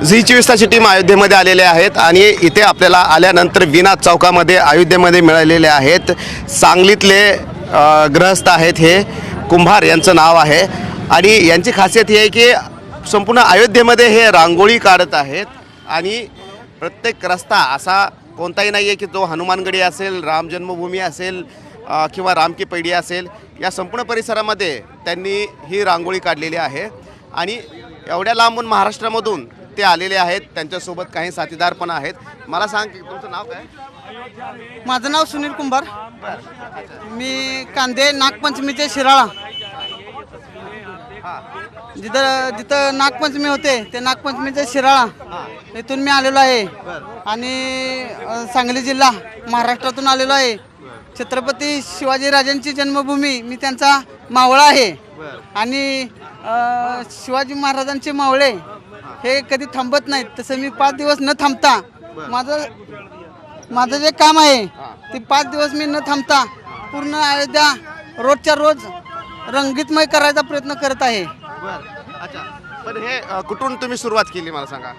Zee चोवीस तासची team अयोध्येमध्ये आलेले आहेत आणि इथे आपल्याला आल्यानंतर विनाद चौकामध्ये अयोध्येमध्ये मिळालेले आहेत. सांगलीतले ग्रहस्थ आहेत हे. कुंभार यांचं नाव आहे. आणि यांची खासियत ही आहे की संपूर्ण अयोध्येमध्ये हे रांगोळी काढत आहेत. आणि प्रत्येक रस्ता असा कोणताही नाही आहे की जो हनुमानगडी असेल राम जन्मभूमी असेल किंवा किंवा रामकी पैडी असेल या संपूर्ण परिसरामध्ये त्यांनी ही रांगोळी काढलेली आहे. आणि एवढ्या लांबून महाराष्ट्रामधून ते आलेले आहेत. त्यांच्यासोबत काही साथीदार पण आहेत. मला सांग की तुमचं नाव काय? माझं नाव सुनील कुंभार. मी कांदे नागपंचमीचे शिराळा. जिथं जिथं नागपंचमी होते ते नागपंचमीचे शिराळा इथून मी आलेलो आहे. आणि अ, सांगली जिल्हा महाराष्ट्रातून आलेलो आहे. छत्रपती शिवाजीराजांची जन्मभूमी मी त्यांचा मावळा आहे. आणि अ, शिवाजी महाराजांचे मावळे हे कधी थांबत नाहीत. तसं मी पाच दिवस न थांबता माझं माझं जे काम आहे ते पाच दिवस मी न थांबता पूर्ण अयोध्या रोजच्या रोज रंगीतमय करायचा प्रयत्न करत आहे. अच्छा. पण हे अ, कुठून तुम्ही सुरुवात केली मला सांगा.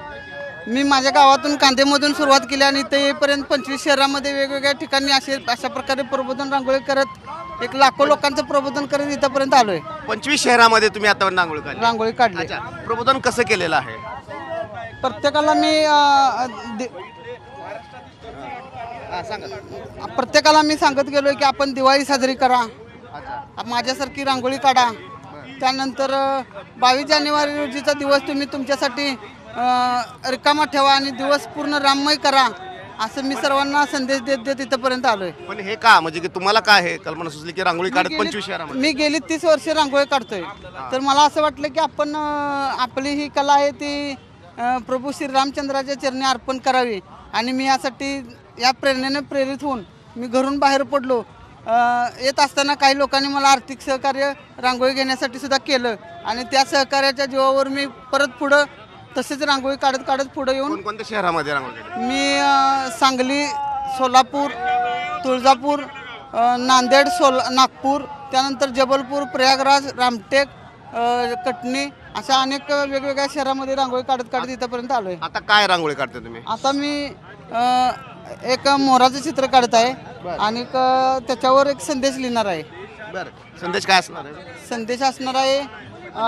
मी माझ्या गावातून कांदेमधून सुरुवात केली आणि इथे येईपर्यंत पंचवीस शहरामध्ये वेगवेगळ्या ठिकाणी असे अशा प्रकारे प्रबोधन रांगोळी करत एक लाखो लोकांचं प्रबोधन करत इथंपर्यंत आलोय. पंचवीस शहरामध्ये तुम्ही आता रांगोळी काढली. रांगोळी काढली. अच्छा. प्रबोधन कसं केलेलं आहे? प्रत्येकाला मी अ, दि- सांगा. प्रत्येकाला मी सांगत गेलोय की आपण दिवाळी साजरी करा. माझ्यासारखी रांगोळी काढा. त्यानंतर बावीस जानेवारी रोजीचा दिवस तुम्ही तुमच्यासाठी रिकामा ठेवा आणि दिवस पूर्ण राममय करा असं मी सर्वांना संदेश देत देत इथंपर्यंत आलोय. पण हे का? म्हणजे की तुम्हाला काय हे? कल्पना सुचली की रांगोळी काढत मी पंचवीस शहरामध्ये? मी गेली तीस वर्ष रांगोळी काढतोय. तर मला असं वाटलं की आपण अ, आपली ही कला आहे ती अ, प्रभू श्री रामचंद्राच्या चरणी अर्पण करावी. आणि मी यासाठी या प्रेरणेने प्रेरित होऊन मी घरून बाहेर पडलो. अ, येत असताना काही लोकांनी मला आर्थिक सहकार्य रांगोळी घेण्यासाठी सुद्धा केलं. आणि त्या सहकार्याच्या जीवावर मी परत पुढं तसेच रांगोळी काढत काढत पुढं येऊन कोणकोणत्या शहरामध्ये रांगोळी काढली? मी अ, सांगली सोलापूर तुळजापूर अ, नांदेड सोल नागपूर त्यानंतर जबलपूर प्रयागराज रामटेक अ, कटनी अशा अनेक वेगवेगळ्या शहरामध्ये रांगोळी काढत काढत इथंपर्यंत आलो आहे आता काय रांगोळी काढते तुम्ही? आता मी अ, एक मोराचं चित्र काढत आहे आणि एक, अ, त्याच्यावर एक संदेश लिहिणार आहे. बरं. संदेश काय असणार आहे? संदेश असणार आहे अ,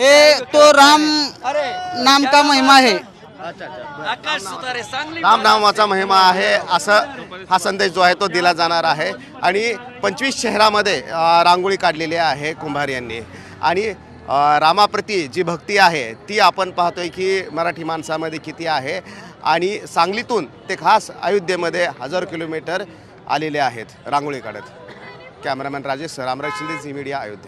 ए तो राम नाम का महिमा आहे? राम नामाचा महिमा आहे असं हा संदेश जो आहे तो दिला जाणार आहे. आणि पंचवीस शहरामध्ये रांगोळी काढलेली आहे कुंभार यांनी. आणि रामाप्रती जी भक्ती आहे ती आपण पाहतोय की मराठी माणसामध्ये किती आहे. आणि सांगलीतून ते खास अयोध्येमध्ये हजारो किलोमीटर आलेले आहेत रांगोळी काढत. Cameraman Rajesh Ramraj Shinde Zee media Ayodhya.